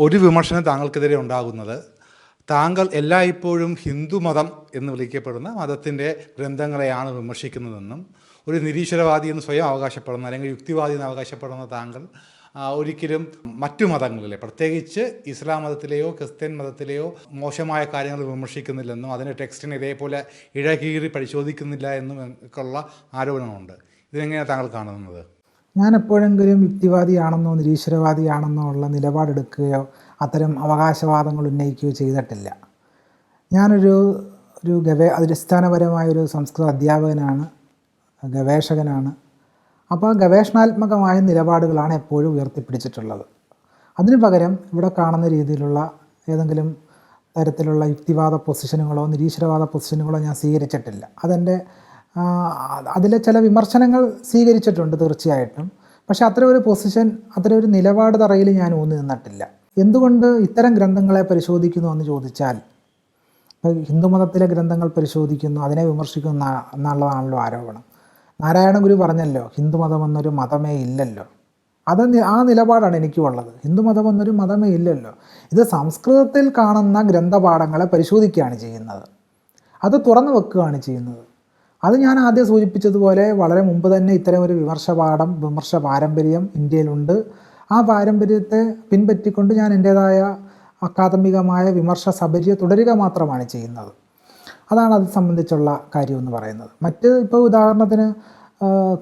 ഒരു വിമർശനം താങ്കൾക്കെതിരെ ഉണ്ടാകുന്നത്. താങ്കൾ എല്ലായ്പ്പോഴും ഹിന്ദുമതം എന്ന് വിളിക്കപ്പെടുന്ന മതത്തിന്റെ ഗ്രന്ഥങ്ങളെയാണ് വിമർശിക്കുന്നതെന്നും ഒരു നിരീശ്വരവാദി എന്ന് സ്വയം അവകാശപ്പെടുന്ന അല്ലെങ്കിൽ യുക്തിവാദി എന്ന് അവകാശപ്പെടുന്ന താങ്കൾ ഒരിക്കലും മറ്റു മതങ്ങളിലെ പ്രത്യേകിച്ച് ഇസ്ലാം മതത്തിലെയോ ക്രിസ്ത്യൻ മതത്തിലെയോ മോശമായ കാര്യങ്ങൾ വിമർശിക്കുന്നില്ലെന്നും അതിന്റെ ടെക്സ്റ്റിനെ ഇതേപോലെ ഇഴകീറി പരിശോധിക്കുന്നില്ല എന്നും ഒക്കെയുള്ള ആരോപണമുണ്ട്. ഇതിനെങ്ങനെയാണ് താങ്കൾ കാണുന്നത്? ഞാൻ എപ്പോഴെങ്കിലും യുക്തിവാദിയാണെന്നോ നിരീശ്വരവാദിയാണെന്നോ ഉള്ള നിലപാടെടുക്കുകയോ അത്തരം അവകാശവാദങ്ങൾ ഉന്നയിക്കുകയോ ചെയ്തിട്ടില്ല. ഞാനൊരു ഒരു ഗവേ അടിസ്ഥാനപരമായൊരു സംസ്കൃത അധ്യാപകനാണ് ഗവേഷകനാണ്. അപ്പോൾ ഗവേഷണാത്മകമായ നിലപാടുകളാണ് എപ്പോഴും ഉയർത്തിപ്പിടിച്ചിട്ടുള്ളത്. അതിനു പകരം ഇവിടെ കാണുന്ന രീതിയിലുള്ള ഏതെങ്കിലും തരത്തിലുള്ള യുക്തിവാദ പൊസിഷനുകളോ നിരീശ്വരവാദ പൊസിഷനുകളോ ഞാൻ സ്വീകരിച്ചിട്ടില്ല. അതെന്റെ അതിലെ ചില വിമർശനങ്ങൾ സ്വീകരിച്ചിട്ടുണ്ട് തീർച്ചയായിട്ടും. പക്ഷേ അത്ര ഒരു പൊസിഷൻ അത്ര ഒരു നിലപാട് തറയിൽ ഞാൻ ഊന്നി നിന്നിട്ടില്ല. എന്തുകൊണ്ട് ഇത്തരം ഗ്രന്ഥങ്ങളെ പരിശോധിക്കുന്നു എന്ന് ചോദിച്ചാൽ ഹിന്ദുമതത്തിലെ ഗ്രന്ഥങ്ങൾ പരിശോധിക്കുന്നു അതിനെ വിമർശിക്കുന്നു എന്നാ- എന്നുള്ളതാണല്ലോ ആരോപണം. നാരായണ ഗുരു പറഞ്ഞല്ലോ ഹിന്ദുമതം എന്നൊരു മതമേ ഇല്ലല്ലോ. അത് ആ നിലപാടാണ് എനിക്കുള്ളത്. ഹിന്ദുമതം എന്നൊരു മതമേ ഇല്ലല്ലോ. ഇത് സംസ്കൃതത്തിൽ കാണുന്ന ഗ്രന്ഥപാഠങ്ങളെ പരിശോധിക്കുകയാണ് ചെയ്യുന്നത്. അത് തുറന്നു വെക്കുകയാണ് ചെയ്യുന്നത്. അത് ഞാൻ ആദ്യം സൂചിപ്പിച്ചതുപോലെ വളരെ മുമ്പ് തന്നെ ഇത്തരം ഒരു വിമർശപാഠം വിമർശ പാരമ്പര്യം ഇന്ത്യയിലുണ്ട്. ആ പാരമ്പര്യത്തെ പിൻപറ്റിക്കൊണ്ട് ഞാൻ എന്റേതായ അക്കാദമികമായ വിമർശ സബര്യ തുടരുക മാത്രമാണ് ചെയ്യുന്നത്. അതാണ് അത് സംബന്ധിച്ചുള്ള കാര്യം എന്ന് പറയുന്നത്. മറ്റ് ഇപ്പോൾ ഉദാഹരണത്തിന്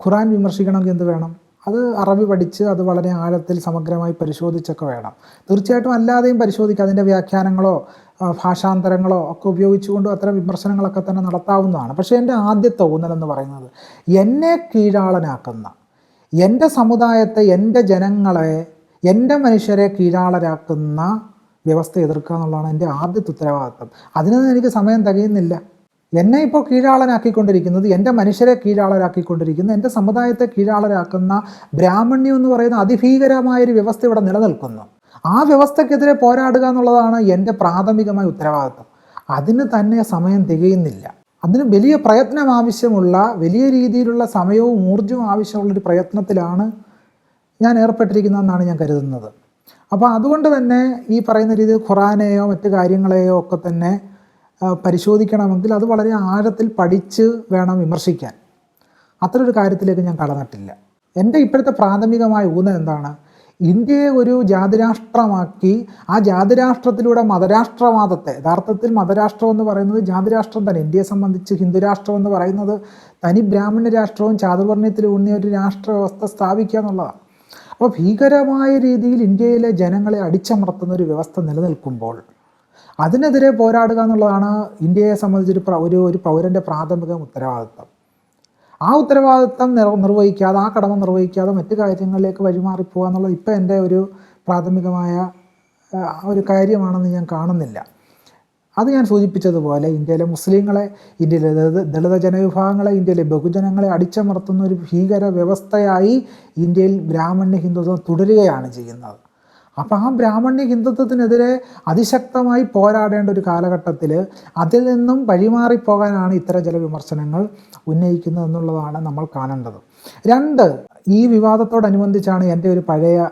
ഖുറാൻ വിമർശിക്കണമെങ്കിൽ എന്ത് വേണം? അത് അറബി പഠിച്ച് അത് വളരെ ആഴത്തിൽ സമഗ്രമായി പരിശോധിച്ചൊക്കെ വേണം. തീർച്ചയായിട്ടും അല്ലാതെയും പരിശോധിക്കുക അതിന്റെ വ്യാഖ്യാനങ്ങളോ ഭാഷാന്തരങ്ങളോ ഒക്കെ ഉപയോഗിച്ചുകൊണ്ട് അത്തരം വിമർശനങ്ങളൊക്കെ തന്നെ നടത്താവുന്നതാണ്. പക്ഷേ എന്റെ ആദ്യത്തെ ഊന്നലെന്ന് പറയുന്നത് എന്നെ കീഴാളനാക്കുന്ന എന്റെ സമുദായത്തെ എന്റെ ജനങ്ങളെ എന്റെ മനുഷ്യരെ കീഴാളരാക്കുന്ന വ്യവസ്ഥ എതിർക്കുക എന്നുള്ളതാണ് എന്റെ ആദ്യത്തെ ഉത്തരവാദിത്വം അതിനൊന്നും എനിക്ക് സമയം തികയുന്നില്ല. എന്നെ ഇപ്പോൾ കീഴാളനാക്കിക്കൊണ്ടിരിക്കുന്നത് എന്റെ മനുഷ്യരെ കീഴാളരാക്കിക്കൊണ്ടിരിക്കുന്നത് എന്റെ സമുദായത്തെ കീഴാളരാക്കുന്ന ബ്രാഹ്മണ്യം എന്ന് പറയുന്ന അതിഭീകരമായൊരു വ്യവസ്ഥ ഇവിടെ നിലനിൽക്കുന്നു. ആ വ്യവസ്ഥക്കെതിരെ പോരാടുക എന്നുള്ളതാണ് എന്റെ പ്രാഥമികമായ ഉത്തരവാദിത്വം അതിന് തന്നെ സമയം തികയുന്നില്ല. അതിന് വലിയ പ്രയത്നം ആവശ്യമുള്ള വലിയ രീതിയിലുള്ള സമയവും ഊർജവും ആവശ്യമുള്ളൊരു പ്രയത്നത്തിലാണ് ഞാൻ ഏർപ്പെട്ടിരിക്കുന്നതെന്നാണ് ഞാൻ കരുതുന്നത്. അപ്പോൾ അതുകൊണ്ട് തന്നെ ഈ പറയുന്ന രീതിയിൽ ഖുറാനെയോ മറ്റു കാര്യങ്ങളെയോ ഒക്കെ തന്നെ പരിശോധിക്കണമെങ്കിൽ അത് വളരെ ആഴത്തിൽ പഠിച്ച് വേണം വിമർശിക്കാൻ. അത്തരൊരു കാര്യത്തിലേക്ക് ഞാൻ കടന്നിട്ടില്ല. എന്റെ ഇപ്പോഴത്തെ പ്രാഥമികമായ ഊന്നൽ എന്താണ്? ഇന്ത്യയെ ഒരു ജാതിരാഷ്ട്രമാക്കി ആ ജാതിരാഷ്ട്രത്തിലൂടെ മതരാഷ്ട്രവാദത്തെ യഥാർത്ഥത്തിൽ മതരാഷ്ട്രം എന്ന് പറയുന്നത് ജാതിരാഷ്ട്രം തന്നെ ഇന്ത്യയെ സംബന്ധിച്ച് ഹിന്ദുരാഷ്ട്രം എന്ന് പറയുന്നത് തനി ബ്രാഹ്മണ രാഷ്ട്രവും ചാതുവർണയത്തിൽ ഊന്നിയ ഒരു രാഷ്ട്ര വ്യവസ്ഥ സ്ഥാപിക്കുക എന്നുള്ളതാണ്. അപ്പോൾ ഭീകരമായ രീതിയിൽ ഇന്ത്യയിലെ ജനങ്ങളെ അടിച്ചമർത്തുന്ന ഒരു വ്യവസ്ഥ നിലനിൽക്കുമ്പോൾ അതിനെതിരെ പോരാടുക എന്നുള്ളതാണ് ഇന്ത്യയെ സംബന്ധിച്ചൊരു ഒരു ഒരു പൗരന്റെ പ്രാഥമിക ഉത്തരവാദിത്വം ആ ഉത്തരവാദിത്തം നിർ നിർവഹിക്കാതെ ആ കടമ നിർവഹിക്കാതെ മറ്റു കാര്യങ്ങളിലേക്ക് വഴിമാറിപ്പോകുക എന്നുള്ളത് ഇപ്പം എന്റെ ഒരു പ്രാഥമികമായ ഒരു കാര്യമാണെന്ന് ഞാൻ കാണുന്നില്ല. അത് ഞാൻ സൂചിപ്പിച്ചതുപോലെ ഇന്ത്യയിലെ മുസ്ലിങ്ങളെ ഇന്ത്യയിലെ ദളിത ജനവിഭാഗങ്ങളെ ഇന്ത്യയിലെ ബഹുജനങ്ങളെ അടിച്ചമർത്തുന്ന ഒരു ഭീകര വ്യവസ്ഥയായി ഇന്ത്യയിൽ ബ്രാഹ്മണ്യ ഹിന്ദുത്വം തുടരുകയാണ് ചെയ്യുന്നത്. അപ്പോൾ ആ ബ്രാഹ്മണ്യ ഹിന്ദുത്വത്തിനെതിരെ അതിശക്തമായി പോരാടേണ്ട ഒരു കാലഘട്ടത്തിൽ അതിൽ നിന്നും വഴിമാറിപ്പോകാനാണ് ഇത്തരം ചില വിമർശനങ്ങൾ ഉന്നയിക്കുന്നത് എന്നുള്ളതാണ് നമ്മൾ കാണേണ്ടത്. രണ്ട് ഈ വിവാദത്തോടനുബന്ധിച്ചാണ് എന്റെ ഒരു പഴയ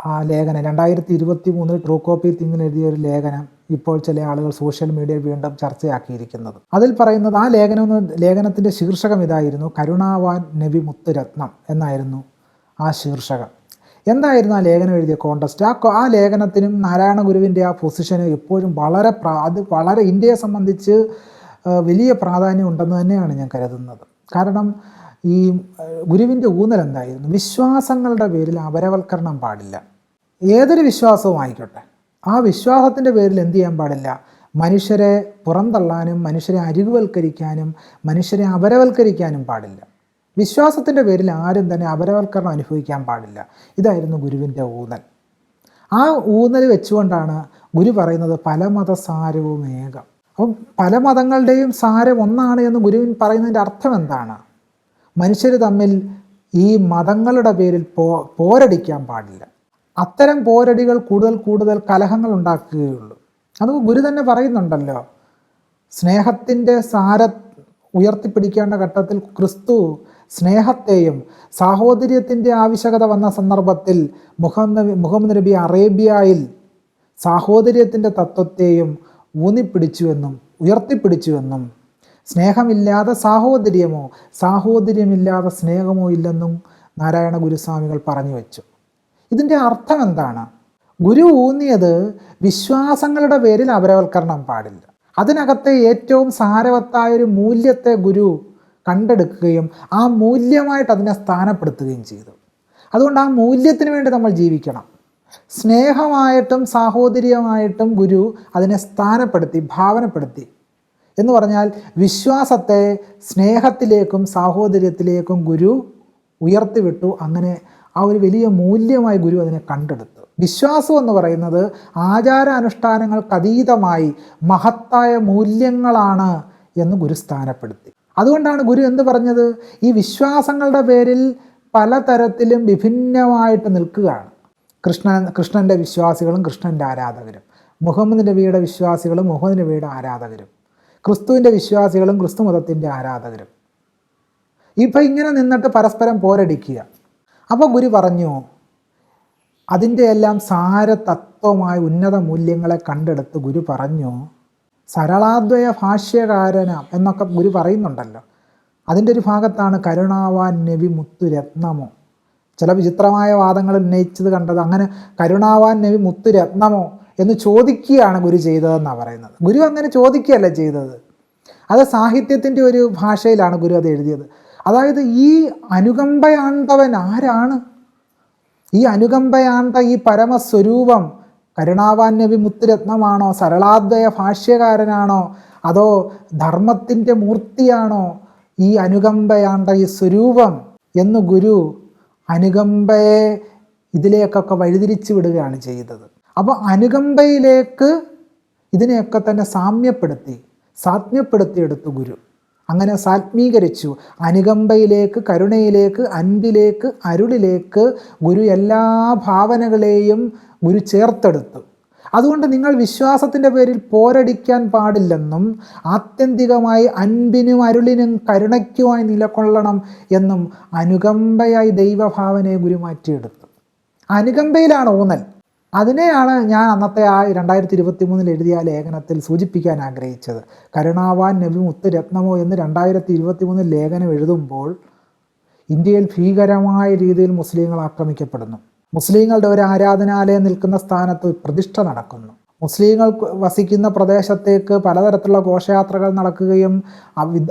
ആ ലേഖനം രണ്ടായിരത്തി ഇരുപത്തി മൂന്നിൽ ട്രൂ കോപ്പി തിങ്ങിന് എഴുതിയ ഒരു ലേഖനം ഇപ്പോൾ ചില ആളുകൾ സോഷ്യൽ മീഡിയയിൽ വീണ്ടും ചർച്ചയാക്കിയിരിക്കുന്നത്. അതിൽ പറയുന്നത് ആ ലേഖനം ലേഖനത്തിന്റെ ശീർഷകം ഇതായിരുന്നു കരുണാവാൻ നബി മുത്തുരത്നം എന്നായിരുന്നു ആ ശീർഷകം. എന്തായിരുന്നു ആ ലേഖനം എഴുതിയ കോണ്ടസ്റ്റ് ആ ആ ലേഖനത്തിനും നാരായണ ഗുരുവിന്റെ ആ പൊസിഷന് എപ്പോഴും വളരെ പ്രാ അത് വളരെ ഇന്ത്യയെ സംബന്ധിച്ച് വലിയ പ്രാധാന്യം ഉണ്ടെന്ന് തന്നെയാണ് ഞാൻ കരുതുന്നത്. കാരണം ഈ ഗുരുവിന്റെ ഊന്നൽ എന്തായിരുന്നു? വിശ്വാസങ്ങളുടെ പേരിൽ അപരവൽക്കരണം പാടില്ല. ഏതൊരു വിശ്വാസവും ആയിക്കോട്ടെ. ആ വിശ്വാസത്തിന്റെ പേരിൽ എന്ത് ചെയ്യാൻ പാടില്ല? മനുഷ്യരെ പുറന്തള്ളാനും മനുഷ്യരെ അരികുവൽക്കരിക്കാനും മനുഷ്യരെ അപരവൽക്കരിക്കാനും പാടില്ല. വിശ്വാസത്തിന്റെ പേരിൽ ആരും തന്നെ അപരവൽക്കരണം അനുഭവിക്കാൻ പാടില്ല. ഇതായിരുന്നു ഗുരുവിന്റെ ഊന്നൽ. ആ ഊന്നൽ വെച്ചുകൊണ്ടാണ് ഗുരു പറയുന്നത് പല മതസാരവും ഏകം. അപ്പം പല മതങ്ങളുടെയും സാരം ഒന്നാണ് എന്ന് ഗുരുവിൻ പറയുന്നതിന്റെ അർത്ഥം എന്താണ്? മനുഷ്യർ തമ്മിൽ ഈ മതങ്ങളുടെ പേരിൽ പോ പോരടിക്കാൻ പാടില്ല. അത്തരം പോരടികൾ കൂടുതൽ കൂടുതൽ കലഹങ്ങൾ ഉണ്ടാക്കുകയുള്ളൂ. അത് ഗുരു തന്നെ പറയുന്നുണ്ടല്ലോ. സ്നേഹത്തിന്റെ സാര ഉയർത്തിപ്പിടിക്കേണ്ട ഘട്ടത്തിൽ ക്രിസ്തു സ്നേഹത്തെയും സാഹോദര്യത്തിന്റെ ആവശ്യകത വന്ന സന്ദർഭത്തിൽ മുഹമ്മദ് മുഹമ്മദ് നബി അറേബ്യയിൽ സാഹോദര്യത്തിന്റെ തത്വത്തെയും ഊന്നിപ്പിടിച്ചുവെന്നും ഉയർത്തിപ്പിടിച്ചുവെന്നും സ്നേഹമില്ലാതെ സാഹോദര്യമോ സാഹോദര്യമില്ലാതെ സ്നേഹമോ ഇല്ലെന്നും നാരായണ ഗുരുസ്വാമികൾ പറഞ്ഞു വെച്ചു. ഇതിന്റെ അർത്ഥം എന്താണ്? ഗുരു ഊന്നിയത് വിശ്വാസങ്ങളുടെ പേരിൽ അപരവൽക്കരണം പാടില്ല. അതിനകത്തെ ഏറ്റവും സാരവത്തായ ഒരു മൂല്യത്തെ ഗുരു കണ്ടെടുക്കുകയും ആ മൂല്യമായിട്ട് അതിനെ സ്ഥാനപ്പെടുത്തുകയും ചെയ്തു. അതുകൊണ്ട് ആ മൂല്യത്തിന് വേണ്ടി നമ്മൾ ജീവിക്കണം. സ്നേഹമായിട്ടും സാഹോദര്യമായിട്ടും ഗുരു അതിനെ സ്ഥാനപ്പെടുത്തി ഭാവനപ്പെടുത്തി. എന്ന് പറഞ്ഞാൽ വിശ്വാസത്തെ സ്നേഹത്തിലേക്കും സാഹോദര്യത്തിലേക്കും ഗുരു ഉയർത്തിവിട്ടു. അങ്ങനെ ആ ഒരു വലിയ മൂല്യമായി ഗുരു അതിനെ കണ്ടെടുത്തു. വിശ്വാസം എന്ന് പറയുന്നത് ആചാരാനുഷ്ഠാനങ്ങൾക്ക് അതീതമായി മഹത്തായ മൂല്യങ്ങളാണ് എന്ന് ഗുരു സ്ഥാനപ്പെടുത്തി. അതുകൊണ്ടാണ് ഗുരു എന്ത് പറഞ്ഞത്? ഈ വിശ്വാസങ്ങളുടെ പേരിൽ പലതരത്തിലും വിഭിന്നമായിട്ട് നിൽക്കുകയാണ്. കൃഷ്ണൻ കൃഷ്ണന്റെ വിശ്വാസികളും കൃഷ്ണന്റെ ആരാധകരും. മുഹമ്മദ് നബിയുടെ വിശ്വാസികളും മുഹമ്മദ് നബിയുടെ ആരാധകരും. ക്രിസ്തുവിന്റെ വിശ്വാസികളും ക്രിസ്തു മതത്തിന്റെ ആരാധകരും. ഇപ്പം ഇങ്ങനെ നിന്നിട്ട് പരസ്പരം പോരടിക്കുക. അപ്പോൾ ഗുരു പറഞ്ഞു അതിന്റെ എല്ലാം സാരതത്വമായ ഉന്നത മൂല്യങ്ങളെ കണ്ടെടുത്ത് ഗുരു പറഞ്ഞു സരളാദ്വയ ഭാഷ്യകാരന എന്നൊക്കെ ഗുരു പറയുന്നുണ്ടല്ലോ. അതിന്റെ ഒരു ഭാഗത്താണ് കരുണാവാൻ നബി മുത്തുരത്നമോ ചില വിചിത്രമായ വാദങ്ങൾ ഉന്നയിച്ചത് കണ്ടത് അങ്ങനെ കരുണാവാൻ നബി മുത്തുരത്നമോ എന്ന് ചോദിക്കുകയാണ് ഗുരു ചെയ്തതെന്നാണ് പറയുന്നത്. ഗുരു അങ്ങനെ ചോദിക്കുകയല്ല ചെയ്തത്. അത് സാഹിത്യത്തിന്റെ ഒരു ഭാഷയിലാണ് ഗുരു അത് എഴുതിയത്. അതായത് ഈ അനുകമ്പയാണ്ടവൻ ആരാണ്? ഈ അനുകമ്പയാണ്ട ഈ പരമസ്വരൂപം കരുണാവാൻ നബി മുത്തുരത്നമാണോ സരളാദ്വയ ഭാഷ്യകാരനാണോ? അതോ ധർമ്മത്തിന്റെ മൂർത്തിയാണോ ഈ അനുകമ്പയാണ്ട ഈ സ്വരൂപം? എന്ന് ഗുരു അനുകമ്പയെ ഇതിലേക്കൊക്കെ വഴിതിരിച്ചു വിടുകയാണ് ചെയ്തത്. അപ്പോൾ അനുകമ്പയിലേക്ക് ഇതിനെയൊക്കെ തന്നെ സാമ്യപ്പെടുത്തി സാത്മ്യപ്പെടുത്തിയെടുത്തു ഗുരു. അങ്ങനെ സാത്മീകരിച്ചു. അനുകമ്പയിലേക്ക് കരുണയിലേക്ക് അൻപിലേക്ക് അരുളിലേക്ക് ഗുരു എല്ലാ ഭാവനകളെയും ഗുരു ചേർത്തെടുത്തു. അതുകൊണ്ട് നിങ്ങൾ വിശ്വാസത്തിന്റെ പേരിൽ പോരടിക്കാൻ പാടില്ലെന്നും ആത്യന്തികമായി അൻപിനും അരുളിനും കരുണയ്ക്കുമായി നിലകൊള്ളണം എന്നും അനുകമ്പയായി ദൈവഭാവനയെ ഗുരു മാറ്റിയെടുത്തു. അനുകമ്പയിലാണ് ഊന്നൽ. അതിനെയാണ് ഞാൻ അന്നത്തെ ആ രണ്ടായിരത്തി ഇരുപത്തി മൂന്നിൽ എഴുതിയ ലേഖനത്തിൽ സൂചിപ്പിക്കാൻ ആഗ്രഹിച്ചത്. കരുണാവാൻ നബി മുത്ത് രത്നമോ എന്ന് രണ്ടായിരത്തി ഇരുപത്തി മൂന്നിൽ ലേഖനം എഴുതുമ്പോൾ ഇന്ത്യയിൽ ഭീകരമായ രീതിയിൽ മുസ്ലിങ്ങൾ ആക്രമിക്കപ്പെടുന്നു. മുസ്ലിങ്ങളുടെ ഒരു ആരാധനാലയം നിൽക്കുന്ന സ്ഥാനത്ത് പ്രതിഷ്ഠ നടക്കുന്നു. മുസ്ലിങ്ങൾ വസിക്കുന്ന പ്രദേശത്തേക്ക് പലതരത്തിലുള്ള ഘോഷയാത്രകൾ നടക്കുകയും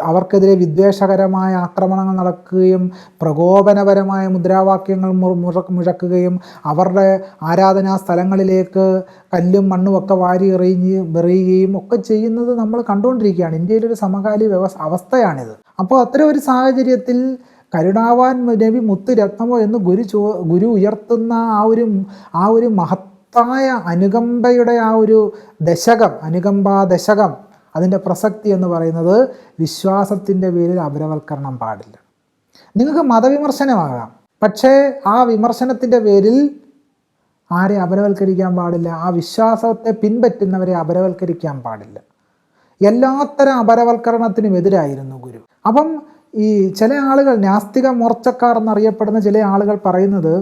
അവർക്കെതിരെ വിദ്വേഷകരമായ ആക്രമണങ്ങൾ നടക്കുകയും പ്രകോപനപരമായ മുദ്രാവാക്യങ്ങൾ മുഴക്കുകയും അവരുടെ ആരാധനാ സ്ഥലങ്ങളിലേക്ക് കല്ലും മണ്ണും ഒക്കെ വാരി എറിഞ്ഞ് വെറിയുകയും ഒക്കെ ചെയ്യുന്നത് നമ്മൾ കണ്ടുകൊണ്ടിരിക്കുകയാണ്. ഇന്ത്യയിലൊരു സമകാലീന വ്യവസ്ഥ അവസ്ഥയാണിത്. അപ്പോൾ അത്തരം ഒരു സാഹചര്യത്തിൽ കരുണാവാൻ നബി മുത്ത് രത്നമോ എന്ന് ഗുരു ഗുരു ഉയർത്തുന്ന ആ ഒരു ആ ഒരു മഹത്തായ അനുകമ്പയുടെ ആ ഒരു ദശകം അനുകമ്പാ ദശകം അതിന്റെ പ്രസക്തി എന്ന് പറയുന്നത് വിശ്വാസത്തിന്റെ പേരിൽ അപരവൽക്കരണം പാടില്ല. നിങ്ങൾക്ക് മതവിമർശനമാകാം പക്ഷേ ആ വിമർശനത്തിന്റെ പേരിൽ ആരെ അപരവൽക്കരിക്കാൻ പാടില്ല ആ വിശ്വാസത്തെ പിൻപറ്റുന്നവരെ അപരവൽക്കരിക്കാൻ പാടില്ല. എല്ലാത്തരം അപരവൽക്കരണത്തിനും എതിരായിരുന്നു ഗുരു. അപ്പം ഈ ചില ആളുകൾ നാസ്തിക മോർച്ചക്കാർ എന്നറിയപ്പെടുന്ന ചില ആളുകൾ പറയുന്നത്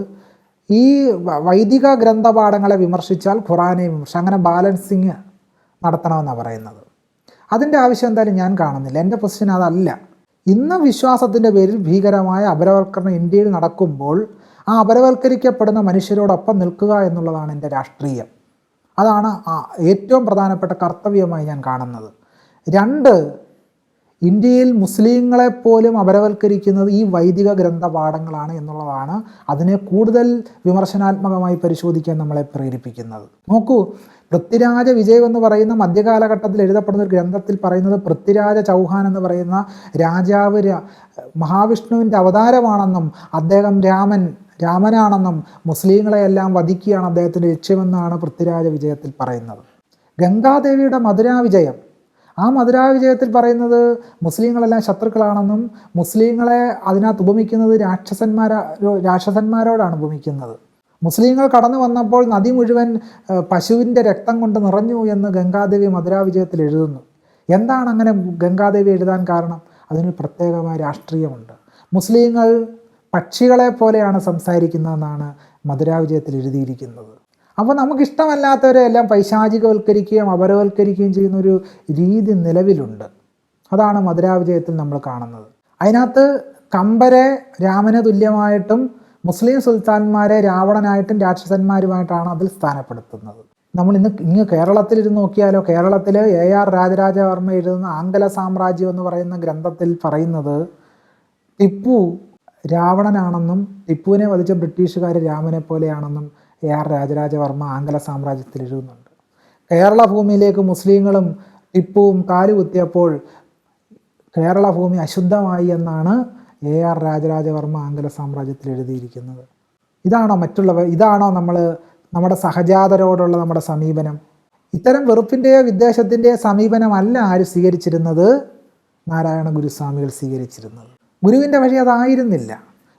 ഈ വൈദിക ഗ്രന്ഥപാഠങ്ങളെ വിമർശിച്ചാൽ ഖുറാനെ വിമർശിച്ചു അങ്ങനെ ബാലൻസിങ് നടത്തണമെന്നാണ് പറയുന്നത്. അതിന്റെ ആവശ്യം എന്തായാലും ഞാൻ കാണുന്നില്ല. എന്റെ പൊസിഷൻ അതല്ല. ഇന്ന് വിശ്വാസത്തിന്റെ പേരിൽ ഭീകരമായ അപരവൽക്കരണം ഇന്ത്യയിൽ നടക്കുമ്പോൾ ആ അപരവൽക്കരിക്കപ്പെടുന്ന മനുഷ്യരോടൊപ്പം നിൽക്കുക എന്നുള്ളതാണ് എന്റെ രാഷ്ട്രീയം. അതാണ് ഏറ്റവും പ്രധാനപ്പെട്ട കർത്തവ്യമായി ഞാൻ കാണുന്നത്. രണ്ട് ഇന്ത്യയിൽ മുസ്ലിങ്ങളെ പോലും അപരവൽക്കരിക്കുന്നത് ഈ വൈദിക ഗ്രന്ഥപാഠങ്ങളാണ് എന്നുള്ളതാണ് അതിനെ കൂടുതൽ വിമർശനാത്മകമായി പരിശോധിക്കാൻ നമ്മളെ പ്രേരിപ്പിക്കുന്നത്. നോക്കൂ പൃഥ്വിരാജ വിജയം എന്ന് പറയുന്ന മധ്യകാലഘട്ടത്തിൽ എഴുതപ്പെടുന്ന ഒരു ഗ്രന്ഥത്തിൽ പറയുന്നത് പൃഥ്വിരാജ ചൗഹാൻ എന്ന് പറയുന്ന രാജാവ് മഹാവിഷ്ണുവിന്റെ അവതാരമാണെന്നും അദ്ദേഹം രാമൻ രാമനാണെന്നും മുസ്ലിങ്ങളെയെല്ലാം വധിക്കുകയാണ് അദ്ദേഹത്തിന്റെ ലക്ഷ്യമെന്നാണ് പൃഥ്വിരാജ വിജയത്തിൽ പറയുന്നത്. ഗംഗാദേവിയുടെ മധുരാ വിജയം ആ മധുരാ വിജയത്തിൽ പറയുന്നത് മുസ്ലിങ്ങളെല്ലാം ശത്രുക്കളാണെന്നും മുസ്ലിങ്ങളെ അതിനകത്ത് ഉപമിക്കുന്നത് രാക്ഷസന്മാരാ രാക്ഷസന്മാരോടാണ് ഉപമിക്കുന്നത്. മുസ്ലിങ്ങൾ കടന്നു വന്നപ്പോൾ നദി മുഴുവൻ പശുവിന്റെ രക്തം കൊണ്ട് നിറഞ്ഞു എന്ന് ഗംഗാദേവി മധുരാ വിജയത്തിൽ എഴുതുന്നു. എന്താണ് അങ്ങനെ ഗംഗാദേവി എഴുതാൻ കാരണം? അതിന് പ്രത്യേകമായ രാഷ്ട്രീയമുണ്ട്. മുസ്ലിങ്ങൾ പക്ഷികളെ പോലെയാണ് സംസാരിക്കുന്നതെന്നാണ് മധുരാ വിജയത്തിൽ എഴുതിയിരിക്കുന്നത്. അപ്പോൾ നമുക്കിഷ്ടമല്ലാത്തവരെ എല്ലാം പൈശാചികവൽക്കരിക്കുകയും അപരവൽക്കരിക്കുകയും ചെയ്യുന്ന ഒരു രീതി നിലവിലുണ്ട്. അതാണ് മധുരാവിജയത്തിൽ നമ്മൾ കാണുന്നത്. അതിനകത്ത് കമ്പരെ രാമന് തുല്യമായിട്ടും മുസ്ലിം സുൽത്താൻമാരെ രാവണനായിട്ടും രാക്ഷസന്മാരുമായിട്ടാണ് അതിൽ സ്ഥാനപ്പെടുത്തുന്നത്. നമ്മൾ ഇന്ന് ഇങ്ങ് കേരളത്തിലിരുന്ന് നോക്കിയാലോ കേരളത്തിൽ എ ആർ രാജരാജവർമ്മ എഴുതുന്ന ആംഗല സാമ്രാജ്യം എന്ന് പറയുന്ന ഗ്രന്ഥത്തിൽ പറയുന്നത് ടിപ്പു രാവണനാണെന്നും ടിപ്പുവിനെ വധിച്ച ബ്രിട്ടീഷുകാർ രാമനെ പോലെയാണെന്നും എ ആർ രാജരാജവർമ്മ ആംഗല സാമ്രാജ്യത്തിൽ എഴുതുന്നുണ്ട്. കേരള ഭൂമിയിലേക്ക് മുസ്ലിങ്ങളും ടിപ്പുവും കാലുകുത്തിയപ്പോൾ കേരള ഭൂമി അശുദ്ധമായി എന്നാണ് എ ആർ രാജരാജവർമ്മ ആംഗല സാമ്രാജ്യത്തിൽ എഴുതിയിരിക്കുന്നത്. ഇതാണോ മറ്റുള്ളവർ ഇതാണോ നമ്മൾ നമ്മുടെ സഹജാതരോടുള്ള നമ്മുടെ സമീപനം? ഇത്തരം വെറുപ്പിന്റെയോ വിദ്വേഷത്തിന്റെയോ സമീപനമല്ല ആര് സ്വീകരിച്ചിരുന്നത്? നാരായണ ഗുരുസ്വാമികൾ സ്വീകരിച്ചിരുന്നത്. ഗുരുവിന്റെ വഴി അതായിരുന്നില്ല.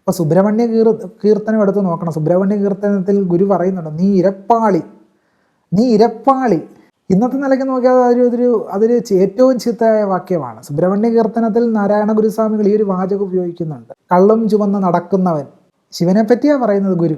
ഇപ്പോൾ സുബ്രഹ്മണ്യ കീർ കീർത്തനം എടുത്ത് നോക്കണം. സുബ്രഹ്മണ്യ കീർത്തനത്തിൽ ഗുരു പറയുന്നുണ്ട് നീ ഇരപ്പാളി നീ ഇരപ്പാളി. ഇന്നത്തെ നിലയ്ക്ക് നോക്കിയാൽ അതൊരു അതൊരു അതൊരു ഏറ്റവും ചീത്തയായ വാക്യമാണ്. സുബ്രഹ്മണ്യ കീർത്തനത്തിൽ നാരായണ ഗുരുസ്വാമികൾ ഈ ഒരു വാചകം ഉപയോഗിക്കുന്നുണ്ട്. കള്ളും ചുവന്ന് നടക്കുന്നവൻ ശിവനെ പറ്റിയാണ് പറയുന്നത് ഗുരു.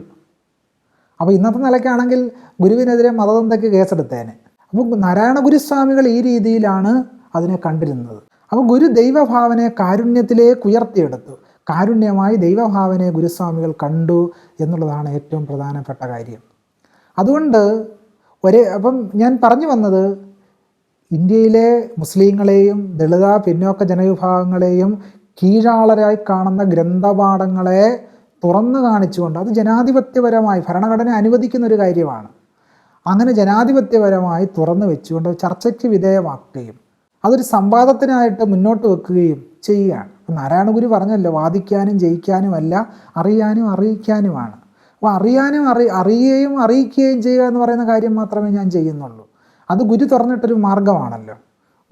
അപ്പോൾ ഇന്നത്തെ നിലയ്ക്കാണെങ്കിൽ ഗുരുവിനെതിരെ മതതന്തയ്ക്ക് കേസെടുത്തേനെ. അപ്പോൾ നാരായണ ഗുരുസ്വാമികൾ ഈ രീതിയിലാണ് അതിനെ കണ്ടിരുന്നത്. അപ്പോൾ ഗുരു ദൈവഭാവനെ കാരുണ്യത്തിലേക്ക് ഉയർത്തിയെടുത്തു. കാരുണ്യമായി ദൈവഭാവനെ ഗുരുസ്വാമികൾ കണ്ടു എന്നുള്ളതാണ് ഏറ്റവും പ്രധാനപ്പെട്ട കാര്യം. അതുകൊണ്ട് ഒരേ അപ്പം ഞാൻ പറഞ്ഞു വന്നത് ഇന്ത്യയിലെ മുസ്ലിങ്ങളെയും ദളിത പിന്നോക്ക ജനവിഭാഗങ്ങളെയും കീഴാളരായി കാണുന്ന ഗ്രന്ഥപാഠങ്ങളെ തുറന്നു കാണിച്ചുകൊണ്ട് അത് ജനാധിപത്യപരമായി ഭരണഘടന അനുവദിക്കുന്ന ഒരു കാര്യമാണ്. അങ്ങനെ ജനാധിപത്യപരമായി തുറന്നു വെച്ചുകൊണ്ട് ചർച്ചയ്ക്ക് വിധേയമാക്കുകയും അതൊരു സംവാദത്തിനായിട്ട് മുന്നോട്ട് വെക്കുകയും ചെയ്യുകയാണ്. അപ്പം നാരായണ ഗുരു പറഞ്ഞല്ലോ വാദിക്കാനും ജയിക്കാനുമല്ല അറിയാനും അറിയിക്കാനുമാണ്. അപ്പോൾ അറിയാനും അറി അറിയുകയും അറിയിക്കുകയും ചെയ്യുക എന്ന് പറയുന്ന കാര്യം മാത്രമേ ഞാൻ ചെയ്യുന്നുള്ളൂ. അത് ഗുരു തുറന്നിട്ടൊരു മാർഗമാണല്ലോ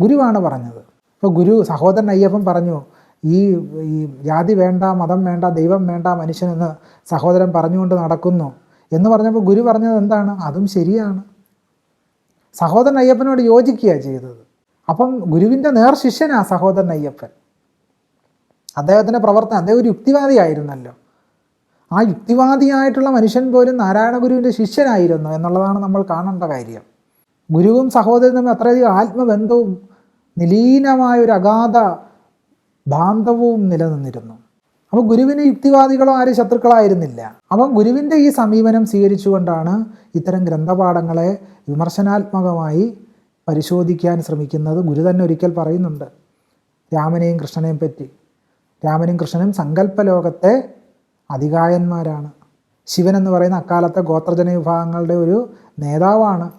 ഗുരുവാണ് പറഞ്ഞത്. ഇപ്പോൾ ഗുരു സഹോദരൻ അയ്യപ്പൻ പറഞ്ഞു ഈ ഈ ജാതി വേണ്ട മതം വേണ്ട ദൈവം വേണ്ട മനുഷ്യനെന്ന് സഹോദരൻ പറഞ്ഞുകൊണ്ട് നടക്കുന്നു. എന്ന് പറഞ്ഞപ്പോൾ ഗുരു പറഞ്ഞത് എന്താണ്? അതും ശരിയാണ്. സഹോദരൻ അയ്യപ്പനോട് യോജിക്കുകയാണ് ചെയ്തത്. അപ്പം ഗുരുവിന്റെ നേർ ശിഷ്യനാണ് സഹോദരൻ അയ്യപ്പൻ. അദ്ദേഹത്തിന്റെ പ്രവർത്തനം അദ്ദേഹം ഒരു യുക്തിവാദിയായിരുന്നല്ലോ. ആ യുക്തിവാദിയായിട്ടുള്ള മനുഷ്യൻ പോലും നാരായണ ഗുരുവിന്റെ ശിഷ്യനായിരുന്നു എന്നുള്ളതാണ് നമ്മൾ കാണേണ്ട കാര്യം. ഗുരുവും സഹോദരനും അത്രയധികം ആത്മബന്ധവും നിലീനമായ ഒരു അഗാധ ബാന്ധവവും നിലനിന്നിരുന്നു. അപ്പോൾ ഗുരുവിന് യുക്തിവാദികളോ ആരും ശത്രുക്കളായിരുന്നില്ല അപ്പം ഗുരുവിന്റെ ഈ സമീപനം സ്വീകരിച്ചുകൊണ്ടാണ് ഇത്തരം ഗ്രന്ഥപാഠങ്ങളെ വിമർശനാത്മകമായി പരിശോധിക്കാൻ ശ്രമിക്കുന്നത് ഗുരു തന്നെ ഒരിക്കൽ പറയുന്നുണ്ട്. രാമനെയും കൃഷ്ണനെയും പറ്റി. രാമനും കൃഷ്ണനും സങ്കല്പലോകത്തെ അധികായന്മാരാണ്. ശിവൻ എന്ന് പറയുന്ന അക്കാലത്തെ ഗോത്രജന വിഭാഗങ്ങളുടെ ഒരു നേതാവാണ്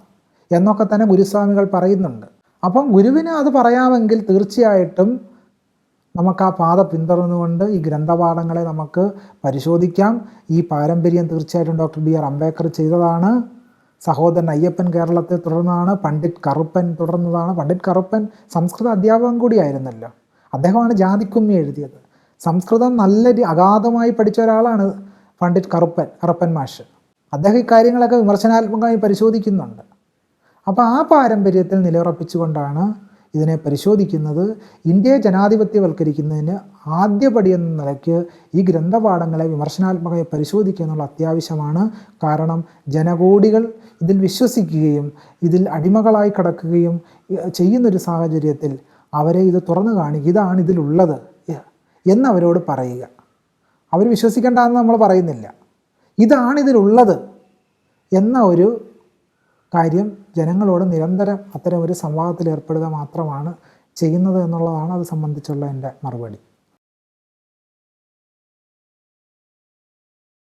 എന്നൊക്കെ തന്നെ ഗുരുസ്വാമികൾ പറയുന്നുണ്ട്. അപ്പം ഗുരുവിന് അത് പറയാമെങ്കിൽ തീർച്ചയായിട്ടും നമുക്ക് ആ പാത പിന്തുടർന്നുകൊണ്ട് ഈ ഗ്രന്ഥപാഠങ്ങളെ നമുക്ക് പരിശോധിക്കാം. ഈ പാരമ്പര്യം തീർച്ചയായിട്ടും ഡോക്ടർ ബി ആർ അംബേദ്കർ ചെയ്തതാണ്. സഹോദരൻ അയ്യപ്പൻ കേരളത്തെ തുടർന്നതാണ് പണ്ഡിറ്റ് കറുപ്പൻ തുടർന്നതാണ്. പണ്ഡിറ്റ് കറുപ്പൻ സംസ്കൃത അധ്യാപകൻ കൂടിയായിരുന്നല്ലോ. അദ്ദേഹമാണ് ജാതിക്കുമ്മി എഴുതിയത്. സംസ്കൃതം നല്ല അഗാധമായി പഠിച്ച ഒരാളാണ് പണ്ഡിറ്റ് കറുപ്പൻ കറുപ്പൻ മാഷ്. അദ്ദേഹം ഇക്കാര്യങ്ങളൊക്കെ വിമർശനാത്മകമായി പരിശോധിക്കുന്നുണ്ട്. അപ്പോൾ ആ പാരമ്പര്യത്തിൽ നിലയുറപ്പിച്ചുകൊണ്ടാണ് ഇതിനെ പരിശോധിക്കുന്നത്. ഇന്ത്യയെ ജനാധിപത്യവൽക്കരിക്കുന്നതിന് ആദ്യപടി എന്ന നിലയ്ക്ക് ഈ ഗ്രന്ഥപാഠങ്ങളെ വിമർശനാത്മകമായി പരിശോധിക്കുക എന്നുള്ള അത്യാവശ്യമാണ്. കാരണം ജനകോടികൾ ഇതിൽ വിശ്വസിക്കുകയും ഇതിൽ അടിമകളായി കിടക്കുകയും ചെയ്യുന്നൊരു സാഹചര്യത്തിൽ അവരെ ഇത് തുറന്നു കാണിക്കുക. ഇതാണ് ഇതിലുള്ളത്. എന്നവരോട് പറയുക. അവർ വിശ്വസിക്കേണ്ടെന്ന് നമ്മൾ പറയുന്നില്ല. ഇതാണിതിലുള്ളത് എന്ന ഒരു കാര്യം ജനങ്ങളോട് നിരന്തരം അത്തരം ഒരു സംവാദത്തിൽ ഏർപ്പെടുക മാത്രമാണ് ചെയ്യുന്നത് എന്നുള്ളതാണ് അത് സംബന്ധിച്ചുള്ള എന്റെ മറുപടി.